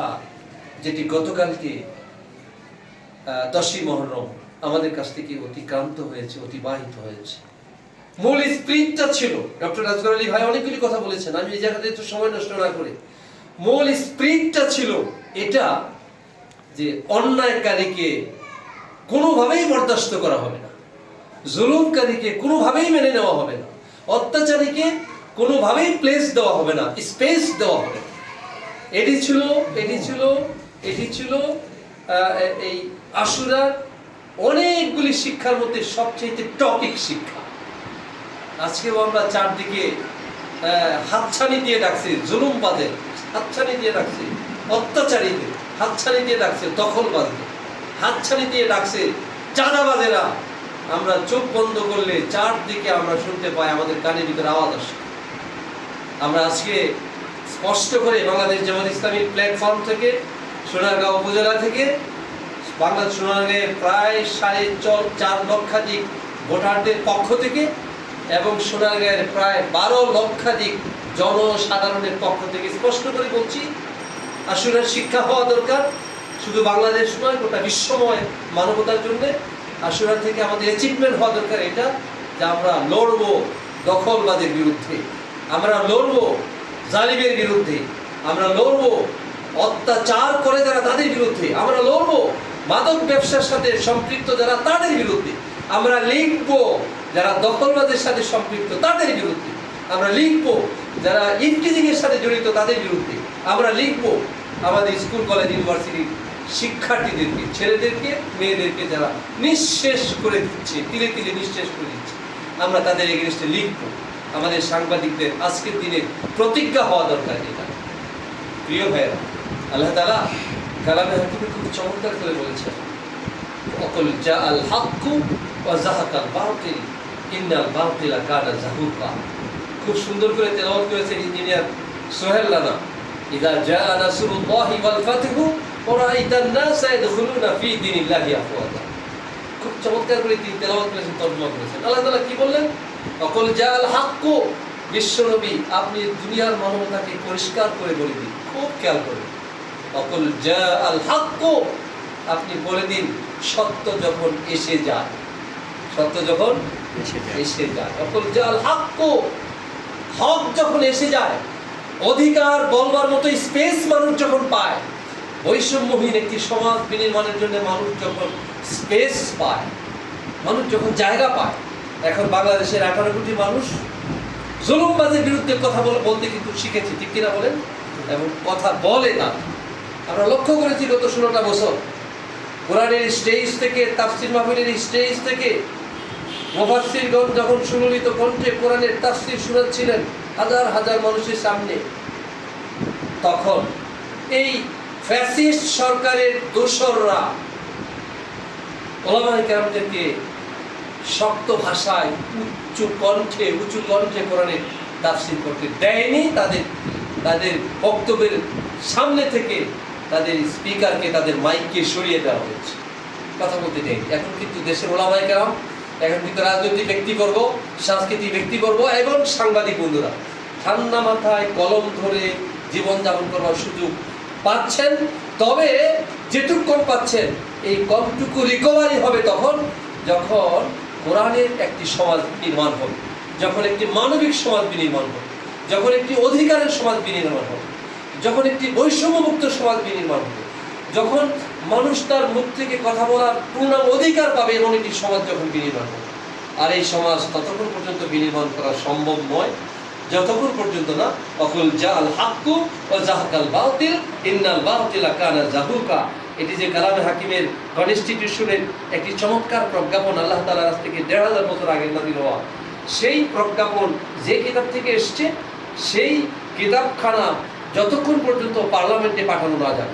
কথা যেটি গতকালকে দশই মহরম আমাদের কাছ থেকে অতিক্রান্ত হয়েছে, অতিবাহিত হয়েছে। মূল স্প্রিটটা ছিল। ডক্টর রাজগর আলী ভাই অনেকগুলি কথা বলেছেন, আমি এই জায়গাতে একটু সময় নষ্ট না করে। মূল স্প্রিটটা ছিল এটা যে অন্যায়কারীকে কোনোভাবেই বরদাস্ত করা হবে না। জুলুমকারীকে কোনোভাবেই মেনে নেওয়া হবে না। অত্যাচারীকে কোনোভাবেই প্লেস দেওয়া হবে না স্পেস দেওয়া হবে না। এটি ছিল এটি ছিল এটি ছিল এই আশুরার অনেকগুলি শিক্ষার মধ্যে সবচেয়ে টপিক শিক্ষা। আজকেও আমরা চারদিকে হাতছানি দিয়ে ডাকছি জুলুমবাদের হাতছানি দিয়ে ডাকছি, অত্যাচারীদের হাতছানি দিয়ে ডাকছে দখলবাজদের হাতছানি দিয়ে ডাকছে চাঁদাবাজেরা আমরা চোখ বন্ধ করলে চারদিকে আমরা শুনতে পাই আমাদের কানের ভিতরে আওয়াজ আসে। আমরা আজকে স্পষ্ট করে বাংলাদেশ জামাত ইসলামী প্ল্যাটফর্ম থেকে, সোনারগাঁও উপজেলা থেকে, বাংলাদেশ সোনারগাঁয়ের প্রায় সাড়ে চার লক্ষাধিক ভোটারদের পক্ষ থেকে এবং সোনারগাঁয়ের প্রায় বারো লক্ষাধিক জনসাধারণের পক্ষ থেকে স্পষ্ট করে বলছি আসলে শিক্ষা হওয়া দরকার। শুধু বাংলাদেশ নয়, গোটা বিশ্বময় মানবতার জন্য আসুরা থেকে আমাদের অ্যাচিভমেন্ট হওয়া দরকার এটা, যে আমরা লড়বো দখলবাদের বিরুদ্ধে। আমরা লড়বো জালিমের বিরুদ্ধে আমরা লড়বো, অত্যাচার করে যারা তাদের বিরুদ্ধে, আমরা লড়বো। মাদক ব্যবসার সাথে সম্পৃক্ত যারা তাদের বিরুদ্ধে, আমরা লিখব। যারা দখলবাদের সাথে সম্পৃক্ত তাদের বিরুদ্ধে, আমরা লিখব। যারা ইফটিজিং এর সাথে জড়িত তাদের বিরুদ্ধে, আমরা লিখব। আমাদের স্কুল, কলেজ, ইউনিভার্সিটির শিক্ষার্থীদেরকে, ছেলেদেরকে, মেয়েদেরকে যারা নিঃশেষ করে দিচ্ছে, তিলে তিলে নিঃশেষ করে দিচ্ছে, আমরা তাদের এগেনস্টে লিখব। আমাদের সাংবাদিকদের আজকের দিনে প্রতিজ্ঞা হওয়া দরকার এটা। প্রিয় ভাইয়েরা, আল্লাহ তালা কালামে হাকিমে খুব চমৎকার করে বলেছেন, অকল যা আল হাক্কু ও খুব সুন্দর করে তেলাওয়াত করেছেন ইঞ্জিনিয়ার সোহেল রানা। ইদা জা নাসরুল্লাহি ওয়াল ফাতহু ওয়া রাআইতান নাসা ইয়াদখুলুনা ফি দীনিল্লাহি আফওয়াজা খুব চমৎকার করে তিনি তেলাওয়াত করেছেন, তর্জমা করেছেন। আল্লাহ তাআলা কি বললেন? অকল যা আল হাক্কু বিশ্বনবী আপনি দুনিয়ার মানবতাকে পরিষ্কার করে বলে দিন খুব খেয়াল করুন অকল যা আল হাক্কু আপনি বলে দিন সত্য যখন এসে যায় সত্য যখন এসে যায়। অকল যা আল হাক্কু হক যখন এসে যায় অধিকার বলবার মতো স্পেস মানুষ যখন পায় বৈষম্যহীন একটি সমাজ বিনির্মাণের জন্য মানুষ যখন স্পেস পায় মানুষ যখন জায়গা পায় এখন বাংলাদেশের আঠারো কোটি মানুষ জুলুমবাজের বিরুদ্ধে কথা বল- বলতে কিন্তু শিখেছে, ঠিক কিনা বলেন? এবং কথা বলে না। আমরা লক্ষ্য করেছি গত ষোলোটা বছর। কোরআনের স্টেজ থেকে, তাফসির মাহফিলের স্টেজ থেকে মুফাসসিরগণ যখন সুললিত কণ্ঠে কোরআনের তাফসির শোনাচ্ছিলেন হাজার হাজার মানুষের সামনে, তখন এই ফ্যাসিস্ট সরকারের দোসররা ওলামাই কেরামদেরকে শক্ত ভাষায় উচ্চ কণ্ঠে উঁচু কণ্ঠে কোরআনের তাফসির করতে দেয়নি। তাদের তাদের বক্তব্যের সামনে থেকে তাদের স্পিকারকে তাদের মাইককে সরিয়ে দেওয়া হয়েছে। কথা বলতে দেয়নি এখন কিন্তু দেশের ওলামাই কেরাম, এখন কিন্তু রাজনৈতিক ব্যক্তিবর্গ, সাংস্কৃতিক ব্যক্তিবর্গ এবং সাংবাদিক বন্ধুরা ঠান্ডা মাথায় কলম ধরে জীবনযাপন করার সুযোগ পাচ্ছেন। তবে যেটুক কম পাচ্ছেন, এই কমটুকু রিকভারি হবে তখন, যখন কোরআনের একটি সমাজ নির্মাণ হবে যখন একটি মানবিক সমাজ বিনির্মাণ হবে যখন একটি অধিকারের সমাজ বিনির্মাণ হবে যখন একটি বৈষম্যমুক্ত সমাজ বিনির্মাণ হবে যখন মানুষ তার মুখ থেকে কথা বলার পূর্ণাঙ্গ অধিকার পাবে এমন একটি সমাজ যখন বিনির্মাণ হবে আর এই সমাজ ততক্ষণ পর্যন্ত বিনির্মাণ করা সম্ভব নয়, যতক্ষণ পর্যন্ত না, অকুল জাল হাক্কু ও জাহাকাল বাতিল, ইন্নাল বাতিলা কানা জাহুকা। এটি যে কালাম হাকিমের কনস্টিটিউশনের একটি চমৎকার প্রজ্ঞাপন আল্লাহ তালার কাছ থেকে দেড় হাজার বছর আগে নাদিল হওয়া। সেই প্রজ্ঞাপন যে কিতাব থেকে এসছে, সেই কিতাবখানা যতক্ষণ পর্যন্ত পার্লামেন্টে পাঠানো না যায়